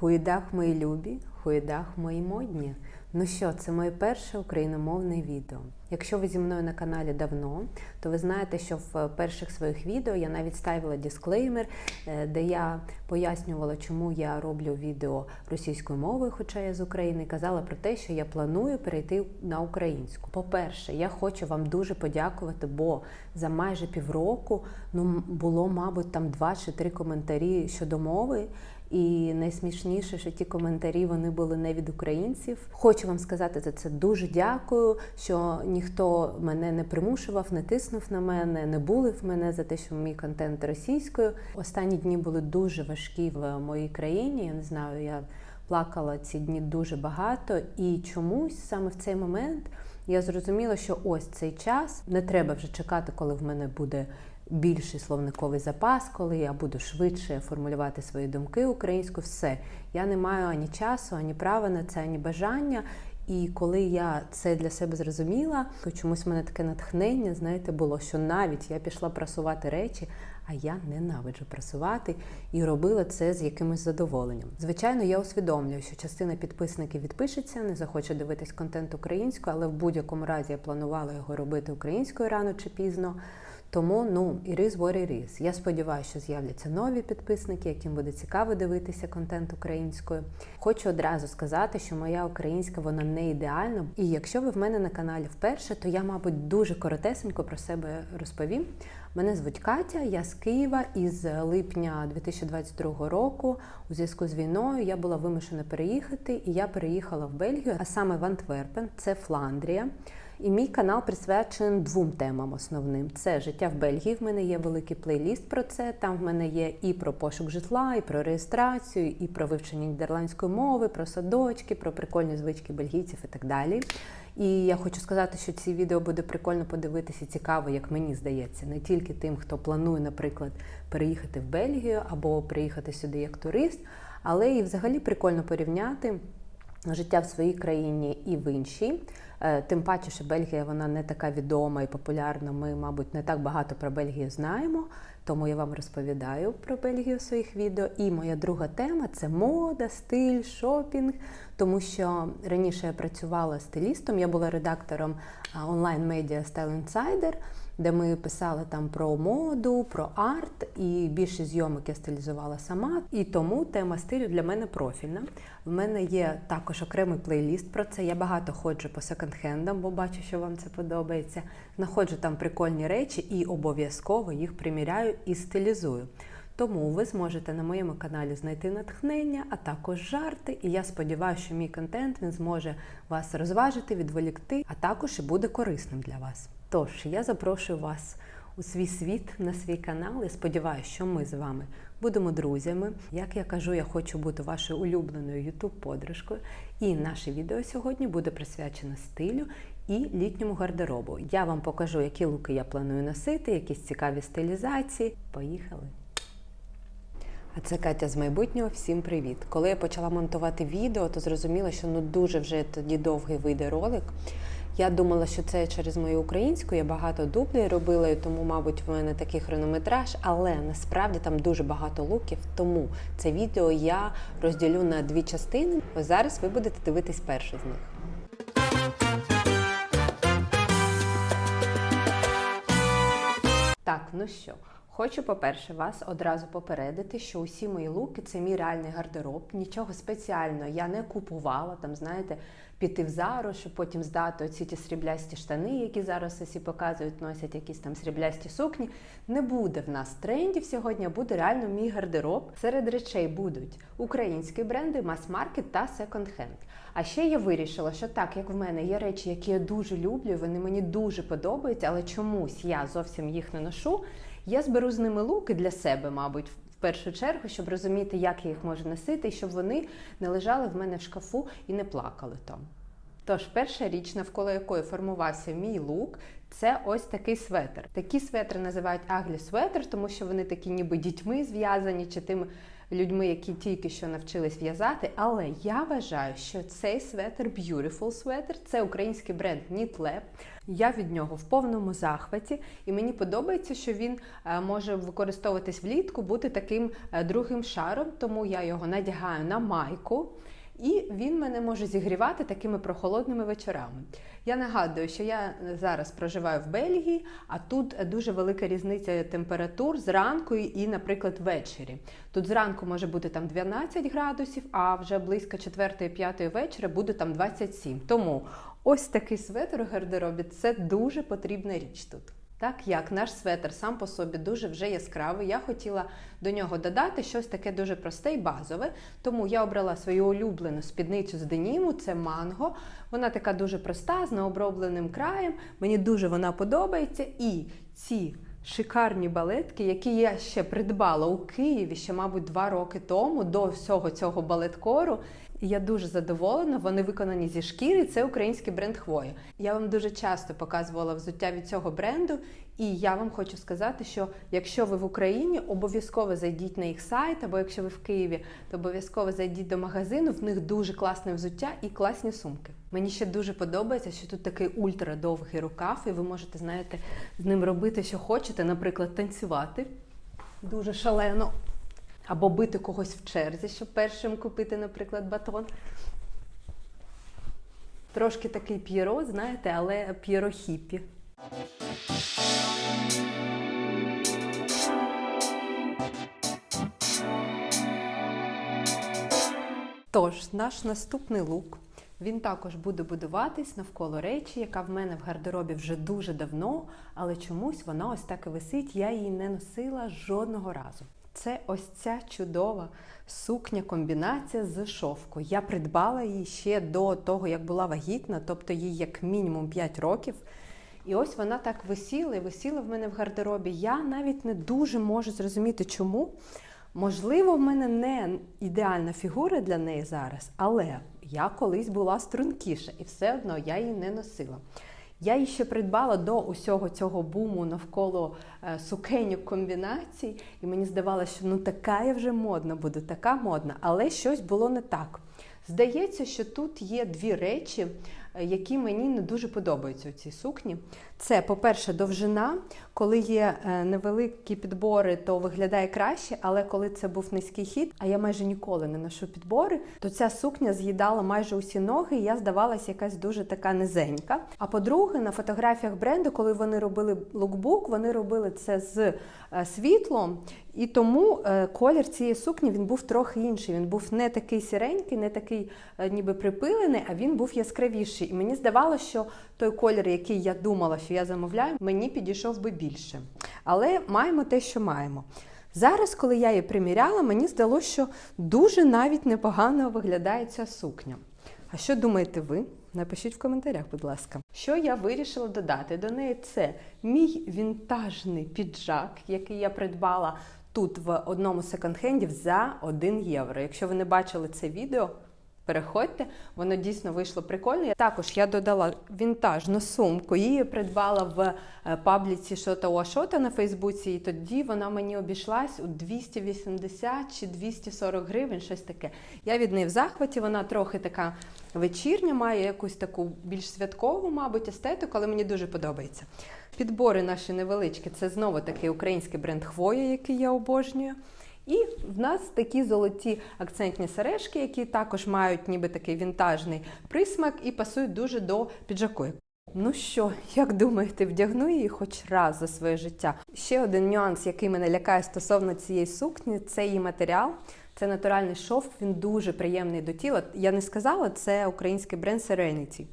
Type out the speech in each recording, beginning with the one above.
Хуїдах мої любі, хуїдах мої модні. Ну що, це моє перше україномовне відео. Якщо ви зі мною на каналі давно, то ви знаєте, що в перших своїх відео я навіть ставила дисклеймер, е, де я пояснювала, чому я роблю відео російською мовою, хоча я з України, казала про те, що я планую перейти на українську. По-перше, я хочу вам дуже подякувати, бо за майже півроку ну було, мабуть, там два чи три коментарі щодо мови. І найсмішніше, що ті коментарі вони були не від українців. Хочу вам сказати за це дуже дякую, що ніхто мене не примушував, не тиснув на мене, не булив мене за те, що мій контент російською. Останні дні були дуже важкі в моїй країні. Я не знаю, я плакала ці дні дуже багато, і чомусь саме в цей момент я зрозуміла, що ось цей час не треба вже чекати, коли в мене буде більший словниковий запас, коли я буду швидше формулювати свої думки українською. Все, я не маю ані часу, ані права на це, ані бажання. І коли я це для себе зрозуміла, то чомусь в мене таке натхнення, знаєте, було, що навіть я пішла прасувати речі, а я ненавиджу прасувати і робила це з якимось задоволенням. Звичайно, я усвідомлюю, що частина підписників відпишеться, не захоче дивитись контент українською, але в будь-якому разі я планувала його робити українською рано чи пізно. Тому ну і різ ворі різ. Я сподіваюся, що з'являться нові підписники, яким буде цікаво дивитися контент українською. Хочу одразу сказати, що моя українська вона не ідеальна. І якщо ви в мене на каналі вперше, то я, мабуть, дуже коротесенько про себе розповім. Мене звуть Катя, я з Києва і з липня 2022 року у зв'язку з війною я була вимушена переїхати, і я переїхала в Бельгію, а саме в Антверпен, це Фландрія. І мій канал присвячений двом темам основним: це життя в Бельгії. В мене є великий плейліст про це. Там в мене є і про пошук житла, і про реєстрацію, і про вивчення нідерландської мови, про садочки, про прикольні звички бельгійців і так далі. І я хочу сказати, що ці відео буде прикольно подивитися, цікаво, як мені здається, не тільки тим, хто планує, наприклад, переїхати в Бельгію або приїхати сюди як турист, але і взагалі прикольно порівняти життя в своїй країні і в іншій. Е, тим паче, що Бельгія вона не така відома і популярна. Ми, мабуть, не так багато про Бельгію знаємо, тому я вам розповідаю про Бельгію в своїх відео. І моя друга тема це мода, стиль, шопінг. Тому що раніше я працювала стилістом, я була редактором онлайн-медіа Style Insider, де ми писали там про моду, про арт, і більше зйомок я стилізувала сама. І тому тема стилю для мене профільна. В мене є також окремий плейліст про це. Я багато ходжу по секонд-хендам, бо бачу, що вам це подобається. Знаходжу там прикольні речі і обов'язково їх приміряю і стилізую. Тому ви зможете на моєму каналі знайти натхнення, а також жарти. І я сподіваюся, що мій контент він зможе вас розважити, відволікти, а також і буде корисним для вас. Тож я запрошую вас у свій світ на свій канал і сподіваюся, що ми з вами будемо друзями. Як я кажу, я хочу бути вашою улюбленою ютуб-подружкою. І наше відео сьогодні буде присвячено стилю і літньому гардеробу. Я вам покажу, які луки я планую носити, якісь цікаві стилізації. Поїхали! А це Катя з майбутнього. Всім привіт! Коли я почала монтувати відео, то зрозуміла, що ну дуже вже тоді довгий вийде ролик. Я думала, що це через мою українську, я багато дублів робила, і тому, мабуть, в мене такий хронометраж, але насправді там дуже багато луків. Тому це відео я розділю на дві частини. Ось зараз ви будете дивитись першу з них. Так, ну що? Хочу, по-перше, вас одразу попередити, що усі мої луки це мій реальний гардероб. Нічого спеціального я не купувала. Там, знаєте, піти в зару, щоб потім здати оці ті сріблясті штани, які зараз усі показують, носять якісь там сріблясті сукні. Не буде в нас трендів сьогодні, буде реально мій гардероб. Серед речей будуть українські бренди, мас-маркет та секонд-хенд. А ще я вирішила, що так, як в мене є речі, які я дуже люблю, вони мені дуже подобаються, але чомусь я зовсім їх не ношу. Я зберу з ними луки для себе, мабуть, в першу чергу, щоб розуміти, як я їх можу носити, і щоб вони не лежали в мене в шкафу і не плакали там. Тож, перша річ, навколо якої формувався мій лук, це ось такий светр. Такі светри називають аглі светр, тому що вони такі ніби дітьми зв'язані, чи тим людьми, які тільки що навчились в'язати. Але я вважаю, що цей светр Beautiful Sweater – це український бренд Knit Я від нього в повному захваті, і мені подобається, що він е, може використовуватись влітку, бути таким е, другим шаром, тому я його надягаю на майку. І він мене може зігрівати такими прохолодними вечорами. Я нагадую, що я зараз проживаю в Бельгії, а тут дуже велика різниця температур зранку і, наприклад, ввечері. Тут зранку може бути там 12 градусів, а вже близько 4-5 вечора буде там 27. Тому ось такий светр у гардеробі це дуже потрібна річ тут. Так як наш светр сам по собі дуже вже яскравий, я хотіла до нього додати щось таке дуже просте і базове. Тому я обрала свою улюблену спідницю з деніму, це манго. Вона така дуже проста, з необробленим краєм. Мені дуже вона подобається. І ці шикарні балетки, які я ще придбала у Києві ще, мабуть, два роки тому, до всього цього балеткору. Я дуже задоволена. Вони виконані зі шкіри. Це український бренд Хвоя. Я вам дуже часто показувала взуття від цього бренду, і я вам хочу сказати, що якщо ви в Україні, обов'язково зайдіть на їх сайт, або якщо ви в Києві, то обов'язково зайдіть до магазину. В них дуже класне взуття і класні сумки. Мені ще дуже подобається, що тут такий ультрадовгий рукав, і ви можете, знаєте, з ним робити, що хочете, наприклад, танцювати дуже шалено. Або бити когось в черзі, щоб першим купити, наприклад, батон. Трошки такий п'єро, знаєте, але п'єро хіпі. Тож, наш наступний лук. Він також буде будуватись навколо речі, яка в мене в гардеробі вже дуже давно, але чомусь вона ось так і висить, я її не носила жодного разу. Це ось ця чудова сукня-комбінація з шовку. Я придбала її ще до того, як була вагітна, тобто їй як мінімум 5 років. І ось вона так висіла і висіла в мене в гардеробі. Я навіть не дуже можу зрозуміти, чому. Можливо, в мене не ідеальна фігура для неї зараз, але я колись була стрункіша і все одно я її не носила. Я її ще придбала до усього цього буму навколо е, сукеню комбінацій, і мені здавалося, що ну така я вже модна буду, така модна, але щось було не так. Здається, що тут є дві речі, е, які мені не дуже подобаються у цій сукні. Це, по-перше, довжина. Коли є е, невеликі підбори, то виглядає краще, але коли це був низький хід, а я майже ніколи не ношу підбори, то ця сукня з'їдала майже усі ноги, і я здавалася якась дуже така низенька. А по-друге, на фотографіях бренду, коли вони робили лукбук, вони робили це з е, світлом, і тому е, колір цієї сукні він був трохи інший. Він був не такий сіренький, не такий ніби припилений, а він був яскравіший. І мені здавалося, що той колір, який я думала, що я замовляю, мені підійшов би більше. Але маємо те, що маємо. Зараз, коли я її приміряла, мені здалося, що дуже навіть непогано виглядає ця сукня. А що думаєте ви? Напишіть в коментарях, будь ласка. Що я вирішила додати до неї? Це мій вінтажний піджак, який я придбала тут в одному секонд-хендів за 1 євро. Якщо ви не бачили це відео, Переходьте, воно дійсно вийшло прикольно. Також я додала вінтажну сумку. Її придбала в е, пабліці Шота Уашота на Фейсбуці, і тоді вона мені обійшлась у 280 чи 240 гривень, щось таке. Я від неї в захваті, вона трохи така вечірня, має якусь таку більш святкову, мабуть, естетику, але мені дуже подобається. Підбори наші невеличкі це знову такий український бренд Хвоя, який я обожнюю. І в нас такі золоті акцентні сережки, які також мають ніби такий вінтажний присмак і пасують дуже до піджаку. Ну що, як думаєте, вдягну її хоч раз за своє життя? Ще один нюанс, який мене лякає стосовно цієї сукні, це її матеріал. Це натуральний шовк, він дуже приємний до тіла. Я не сказала, це український бренд Serenity.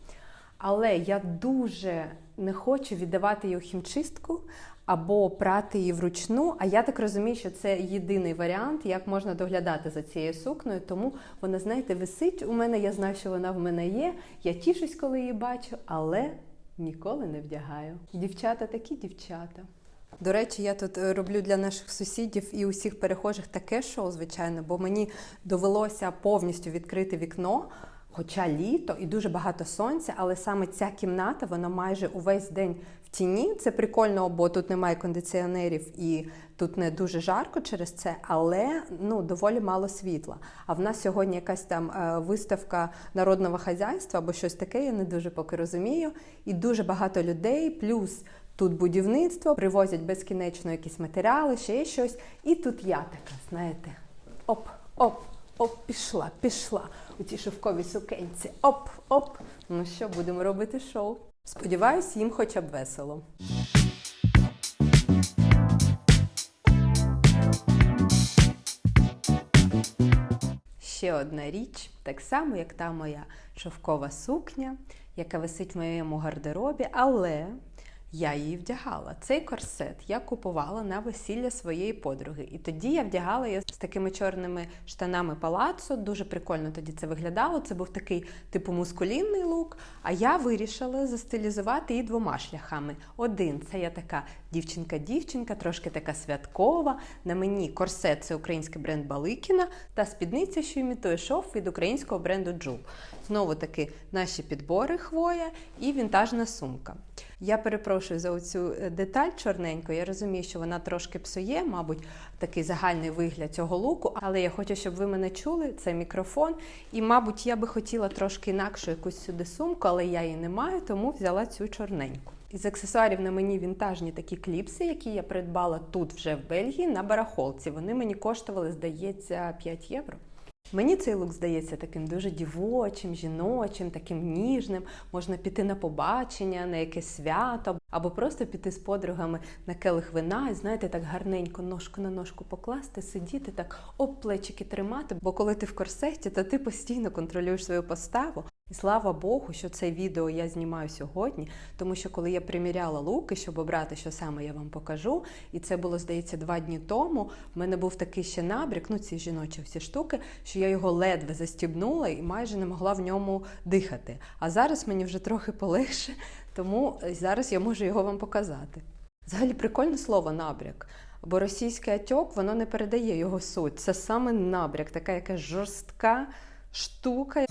Але я дуже не хочу віддавати у хімчистку або прати її вручну. А я так розумію, що це єдиний варіант, як можна доглядати за цією сукною. Тому вона, знаєте, висить у мене. Я знаю, що вона в мене є. Я тішусь, коли її бачу, але ніколи не вдягаю. Дівчата такі дівчата. До речі, я тут е, роблю для наших сусідів і усіх перехожих таке шоу, звичайно, бо мені довелося повністю відкрити вікно. Хоча літо і дуже багато сонця, але саме ця кімната, вона майже увесь день в тіні. Це прикольно, бо тут немає кондиціонерів і тут не дуже жарко через це, але ну доволі мало світла. А в нас сьогодні якась там е, виставка народного хазяйства або щось таке, я не дуже поки розумію. І дуже багато людей, плюс тут будівництво, привозять безкінечно якісь матеріали, ще щось. І тут я така, знаєте, оп, оп. Пішла, пішла у ці шовкові сукенці. Оп, оп. Ну що, будемо робити шоу. Сподіваюсь, їм хоча б весело. Ще одна річ, так само, як та моя шовкова сукня, яка висить в моєму гардеробі, але я її вдягала. Цей корсет я купувала на весілля своєї подруги. І тоді я вдягала її з такими чорними штанами палацо. Дуже прикольно тоді це виглядало. Це був такий типу мускулінний лук. А я вирішила застилізувати її двома шляхами. Один це я така дівчинка-дівчинка, трошки така святкова. На мені корсет це український бренд Баликіна та спідниця, що імітує шов від українського бренду Джул. Знову таки наші підбори хвоя і вінтажна сумка. Я перепрошую за оцю деталь чорненьку. Я розумію, що вона трошки псує, мабуть, такий загальний вигляд цього луку. Але я хочу, щоб ви мене чули. Це мікрофон. І, мабуть, я би хотіла трошки інакшу якусь сюди сумку, але я її не маю, тому взяла цю чорненьку. Із аксесуарів на мені вінтажні такі кліпси, які я придбала тут вже в Бельгії на барахолці. Вони мені коштували, здається, 5 євро. Мені цей лук здається таким дуже дівочим, жіночим, таким ніжним. Можна піти на побачення, на якесь свято, або просто піти з подругами на келих вина і знаєте, так гарненько ножку на ножку покласти, сидіти, так об плечики тримати. Бо коли ти в корсеті, то ти постійно контролюєш свою поставу. І слава Богу, що це відео я знімаю сьогодні, тому що коли я приміряла луки, щоб обрати, що саме я вам покажу, і це було, здається, два дні тому. В мене був такий ще набрік, ну ці жіночі всі штуки, що я його ледве застібнула і майже не могла в ньому дихати. А зараз мені вже трохи полегше, тому зараз я можу його вам показати. Взагалі прикольне слово набряк. Бо російський атьок воно не передає його суть. Це саме набряк, така якась жорстка штука.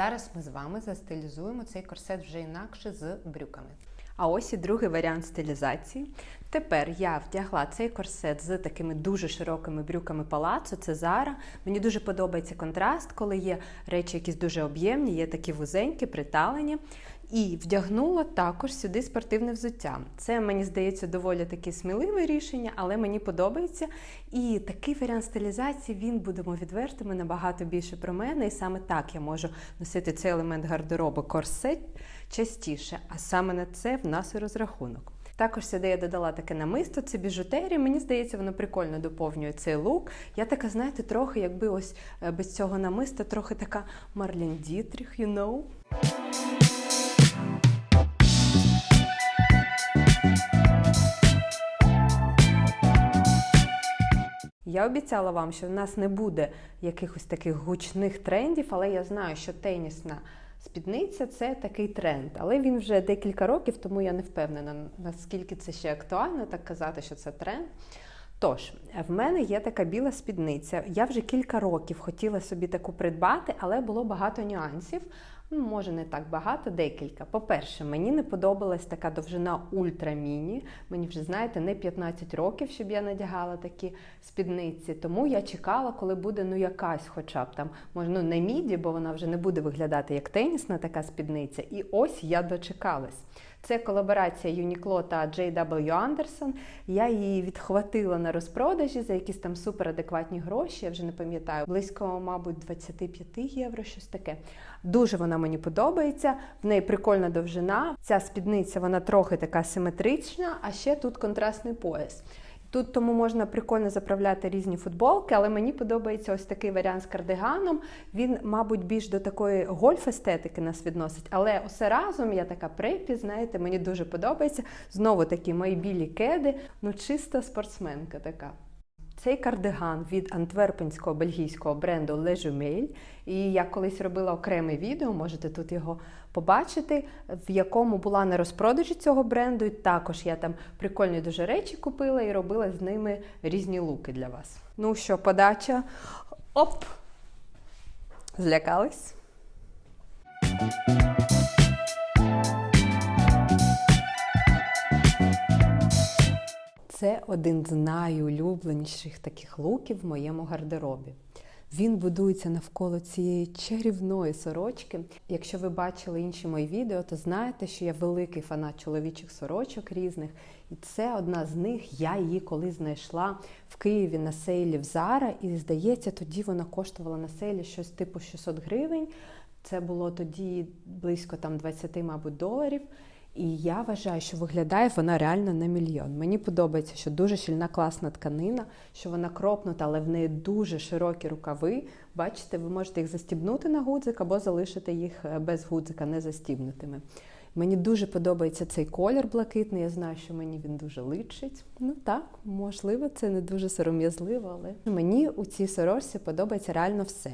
Зараз ми з вами застилізуємо цей корсет вже інакше з брюками. А ось і другий варіант стилізації. Тепер я вдягла цей корсет з такими дуже широкими брюками палацу. Це Зара. Мені дуже подобається контраст, коли є речі, якісь дуже об'ємні, є такі вузенькі, приталені. І вдягнула також сюди спортивне взуття. Це мені здається доволі таке сміливе рішення, але мені подобається. І такий варіант стилізації він будемо відвертими набагато більше про мене. І саме так я можу носити цей елемент гардеробу корсет частіше. А саме на це в нас і розрахунок. Також сюди я додала таке намисто, це біжутерія. Мені здається, воно прикольно доповнює цей лук. Я така, знаєте, трохи, якби ось без цього намиста, трохи така Марлін Дітріх, you know? Я обіцяла вам, що в нас не буде якихось таких гучних трендів, але я знаю, що тенісна спідниця це такий тренд. Але він вже декілька років, тому я не впевнена, наскільки це ще актуально, так казати, що це тренд. Тож, в мене є така біла спідниця. Я вже кілька років хотіла собі таку придбати, але було багато нюансів. Ну, може, не так багато, декілька. По-перше, мені не подобалась така довжина ультраміні. Мені вже, знаєте, не 15 років, щоб я надягала такі спідниці. Тому я чекала, коли буде ну якась, хоча б там, може, ну не міді, бо вона вже не буде виглядати як тенісна така спідниця. І ось я дочекалась. Це колаборація Uniqlo та J.W. Anderson. Я її відхватила на розпродажі за якісь там суперадекватні гроші. Я вже не пам'ятаю, близько, мабуть, 25 євро, щось таке. Дуже вона мені подобається. В неї прикольна довжина. Ця спідниця вона трохи така симетрична, а ще тут контрастний пояс. Тут тому можна прикольно заправляти різні футболки, але мені подобається ось такий варіант з кардиганом. Він, мабуть, більш до такої гольф-естетики нас відносить, але усе разом я така припі, знаєте, мені дуже подобається. Знову такі мої білі кеди, ну чиста спортсменка така. Цей кардиган від антверпенського бельгійського бренду Le Jumel. І я колись робила окреме відео, можете тут його побачити, в якому була на розпродажі цього бренду. І також я там прикольні дуже речі купила і робила з ними різні луки для вас. Ну що, подача. Оп! Злякались? Це один з найулюбленіших таких луків в моєму гардеробі. Він будується навколо цієї чарівної сорочки. Якщо ви бачили інші мої відео, то знаєте, що я великий фанат чоловічих сорочок різних. І це одна з них. Я її колись знайшла в Києві на сейлі в Зара. І здається, тоді вона коштувала на сейлі щось типу 600 гривень. Це було тоді близько там 20, мабуть, доларів. І я вважаю, що виглядає вона реально на мільйон. Мені подобається, що дуже щільна класна тканина, що вона кропнута, але в неї дуже широкі рукави. Бачите, ви можете їх застібнути на гудзик або залишити їх е, без гудзика, не застібнутими. Мені дуже подобається цей колір блакитний. Я знаю, що мені він дуже личить. Ну так, можливо, це не дуже сором'язливо, але мені у цій сорочці подобається реально все.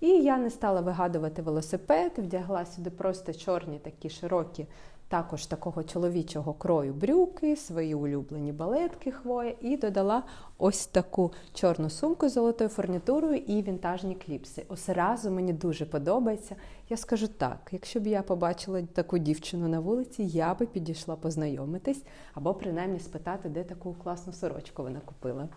І я не стала вигадувати велосипед, вдягла сюди просто чорні такі широкі також такого чоловічого крою брюки, свої улюблені балетки хвоя, і додала ось таку чорну сумку з золотою фурнітурою і вінтажні кліпси. Ось разу мені дуже подобається. Я скажу так: якщо б я побачила таку дівчину на вулиці, я би підійшла познайомитись або принаймні спитати, де таку класну сорочку вона купила.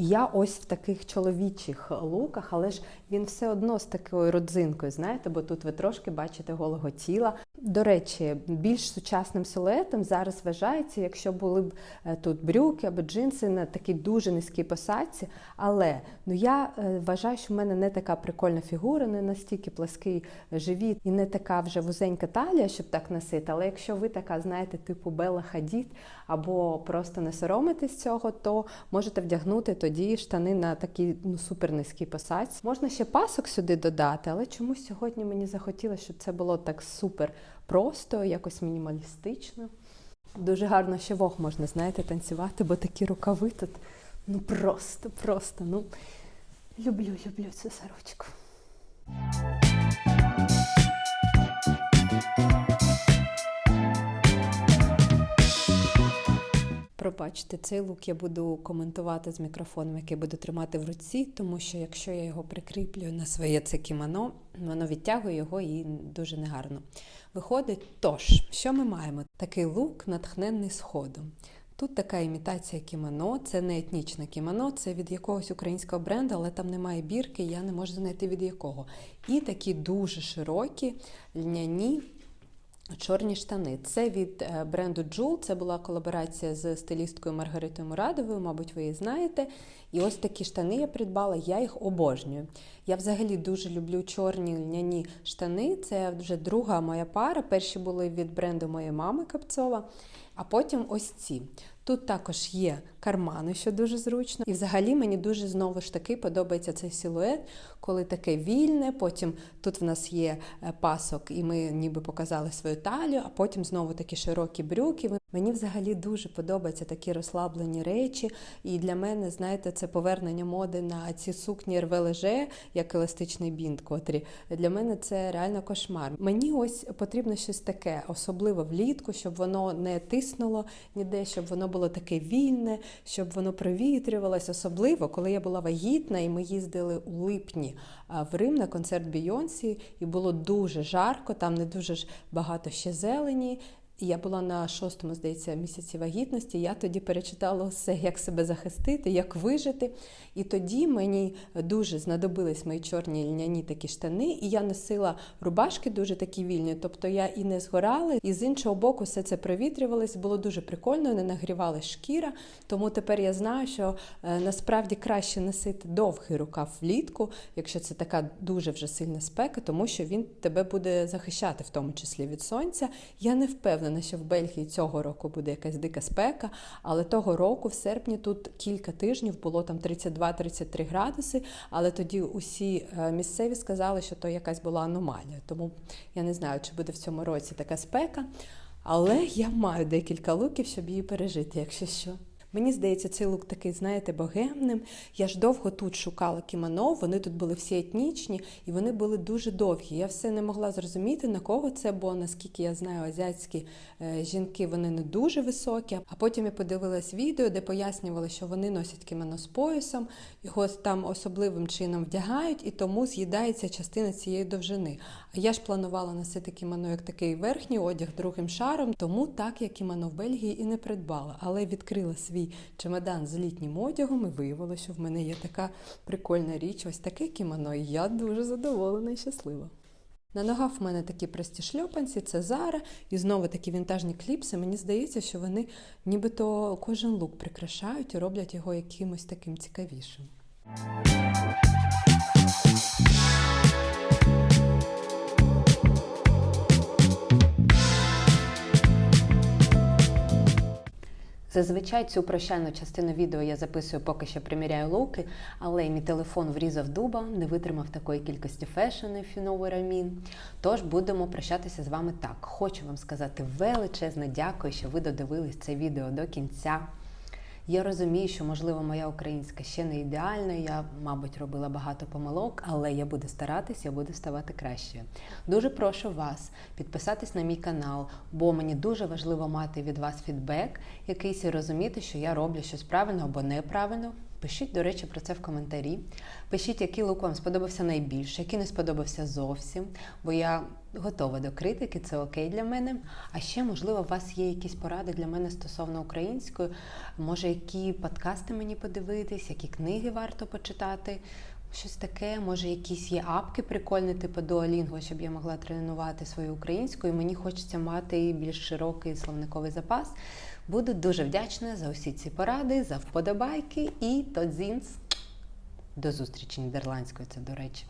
Я ось в таких чоловічих луках, але ж він все одно з такою родзинкою, знаєте, бо тут ви трошки бачите голого тіла. До речі, більш сучасним силуетом зараз вважається, якщо були б е, тут брюки або джинси на такій дуже низькій посадці. Але ну я е, вважаю, що в мене не така прикольна фігура, не настільки плаский живіт і не така вже вузенька талія, щоб так носити. Але якщо ви така, знаєте, типу Белла Хадід, або просто не соромитесь цього, то можете вдягнути тоді штани на такій ну супер низькій посадці. Можна ще пасок сюди додати, але чомусь сьогодні мені захотілося, щоб це було так супер просто, якось мінімалістично. Дуже гарно ще вог можна, знаєте, танцювати, бо такі рукави тут ну просто, просто. ну Люблю, люблю цю сорочку. Пробачте, цей лук я буду коментувати з мікрофоном, який буду тримати в руці, тому що якщо я його прикріплюю на своє це кімоно, воно відтягує його і дуже негарно виходить. Тож, що ми маємо? Такий лук, натхненний сходом. Тут така імітація кімоно, це не етнічне кімоно, це від якогось українського бренду, але там немає бірки, я не можу знайти від якого. І такі дуже широкі льняні Чорні штани. Це від е, бренду Джул. Це була колаборація з стилісткою Маргаритою Мурадовою, мабуть, ви її знаєте. І ось такі штани я придбала, я їх обожнюю. Я взагалі дуже люблю чорні льняні штани. Це вже друга моя пара. Перші були від бренду моєї мами Капцова, а потім ось ці. Тут також є кармани, що дуже зручно. І взагалі мені дуже знову ж таки подобається цей силует, коли таке вільне. Потім тут в нас є е, пасок, і ми ніби показали свою талію, а потім знову такі широкі брюки. Мені взагалі дуже подобаються такі розслаблені речі. І для мене, знаєте, це повернення моди на ці сукні рвележе, як еластичний бінт, котрі для мене це реально кошмар. Мені ось потрібно щось таке, особливо влітку, щоб воно не тиснуло ніде, щоб воно було таке вільне, щоб воно провітрювалось. Особливо, коли я була вагітна, і ми їздили у липні в Рим на концерт Бійонсі, і було дуже жарко, там не дуже ж багато ще зелені. Я була на шостому, здається, місяці вагітності. Я тоді перечитала все, як себе захистити, як вижити. І тоді мені дуже знадобились мої чорні льняні такі штани, і я носила рубашки дуже такі вільні. Тобто я і не згорала, і з іншого боку, все це провітрювалось. Було дуже прикольно, не нагрівалась шкіра. Тому тепер я знаю, що е, насправді краще носити довгий рукав влітку, якщо це така дуже вже сильна спека, тому що він тебе буде захищати, в тому числі від сонця. Я не впевнена впевнена, що в Бельгії цього року буде якась дика спека, але того року, в серпні, тут кілька тижнів було там 32-33 градуси. Але тоді усі е, місцеві сказали, що то якась була аномалія. Тому я не знаю, чи буде в цьому році така спека. Але я маю декілька луків, щоб її пережити, якщо що. Мені здається, цей лук такий, знаєте, богемним. Я ж довго тут шукала кімоно, вони тут були всі етнічні і вони були дуже довгі. Я все не могла зрозуміти, на кого це, бо наскільки я знаю, азіатські е, жінки вони не дуже високі. А потім я подивилась відео, де пояснювали, що вони носять кімоно з поясом, його там особливим чином вдягають, і тому з'їдається частина цієї довжини. А я ж планувала носити кімоно як такий верхній одяг другим шаром, тому так я кімоно в Бельгії і не придбала. Але відкрила свій чемодан з літнім одягом і виявилося, що в мене є така прикольна річ, ось таке кімоно, і я дуже задоволена і щаслива. На ногах в мене такі прості шльопанці, це Зара, і знову такі вінтажні кліпси. Мені здається, що вони нібито кожен лук прикрашають і роблять його якимось таким цікавішим. Зазвичай цю прощальну частину відео я записую, поки що приміряю луки, але мій телефон врізав дуба, не витримав такої кількості фешенів і новий рамін. Тож будемо прощатися з вами так. Хочу вам сказати величезне дякую, що ви додивились це відео до кінця. Я розумію, що, можливо, моя українська ще не ідеальна, я, мабуть, робила багато помилок, але я буду старатись, я буду ставати кращою. Дуже прошу вас підписатись на мій канал, бо мені дуже важливо мати від вас фідбек, якийсь і розуміти, що я роблю щось правильно або неправильно. Пишіть, до речі, про це в коментарі. Пишіть, який лук вам сподобався найбільше, який не сподобався зовсім, бо я готова до критики, це окей для мене. А ще, можливо, у вас є якісь поради для мене стосовно української, може, які подкасти мені подивитись, які книги варто почитати. Щось таке, може, якісь є апки прикольні, типу Duolingo, щоб я могла тренувати свою українську, і мені хочеться мати більш широкий словниковий запас. Буду дуже вдячна за усі ці поради, за вподобайки і тодзінс. До зустрічі нідерландською, це до речі.